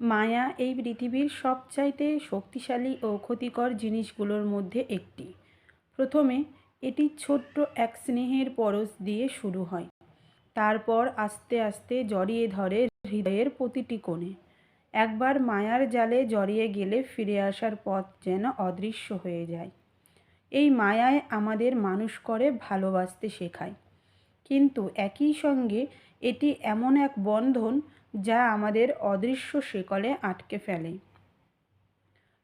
মায়া এই পৃথিবীর সবচাইতে শক্তিশালী ও ক্ষতিকর জিনিসগুলোর মধ্যে একটি। প্রথমে, এটি ছোট্ট এক স্নেহের পরশ দিয়ে শুরু হয়। তারপর আস্তে আস্তে জড়িয়ে ধরে হৃদয়ের প্রতিটি কোণে। একবার মায়ার জালে জড়িয়ে গেলে ফিরে আসার পথ যেন অদৃশ্য হয়ে যায়। এই মায়ায় আমাদের মানুষ করে ভালোবাসতে শেখায়। কিন্তু একই সঙ্গে এটি এমন এক বন্ধন যা আমাদের অদৃশ্য শেকলে আটকে ফেলে।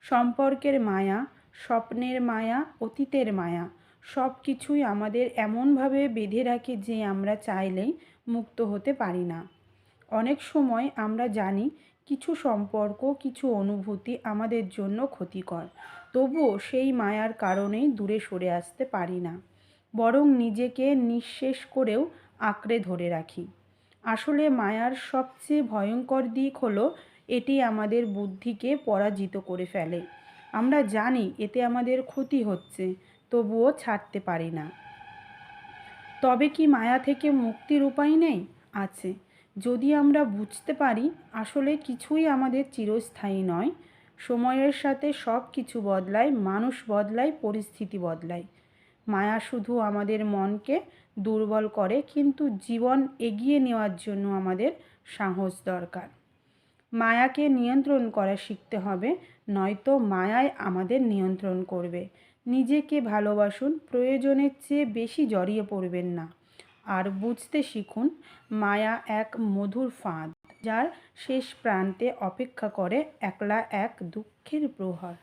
সম্পর্কের মায়া, স্বপ্নের মায়া, অতীতের মায়া সব কিছুই আমাদের এমনভাবে বেঁধে রাখে যে আমরা চাইলেই মুক্ত হতে পারি না। অনেক সময় আমরা জানি কিছু সম্পর্ক, কিছু অনুভূতি আমাদের জন্য ক্ষতিকর, তবুও সেই মায়ার কারণেই দূরে সরে আসতে পারি না। বরং নিজেকে নিঃশেষ করেও আঁকড়ে ধরে রাখি। আসলে মায়ার সবচেয়ে ভয়ঙ্কর দিক হলো এটি আমাদের বুদ্ধিকে পরাজিত করে ফেলে। আমরা জানি এতে আমাদের ক্ষতি হচ্ছে, তবুও ছাড়তে পারি না। তবে কি মায়া থেকে মুক্তির উপায় নেই? আছে। যদি আমরা বুঝতে পারি, আসলে কিছুই আমাদের চিরস্থায়ী নয়। সময়ের সাথে সব কিছু বদলায়, মানুষ বদলায়, পরিস্থিতি বদলায়। মায়া শুধু আমাদের মনকে দুর্বল করে, কিন্তু জীবন এগিয়ে নেওয়ার জন্য আমাদের সাহস দরকার। মায়াকে নিয়ন্ত্রণ করা শিখতে হবে, নয়তো মায়ায় আমাদের নিয়ন্ত্রণ করবে। নিজেকে ভালোবাসুন, প্রয়োজনের চেয়ে বেশি জড়িয়ে পড়বেন না। আর বুঝতে শিখুন, মায়া এক মধুর ফাঁদ, যার শেষ প্রান্তে অপেক্ষা করে একলা এক দুঃখের প্রহর।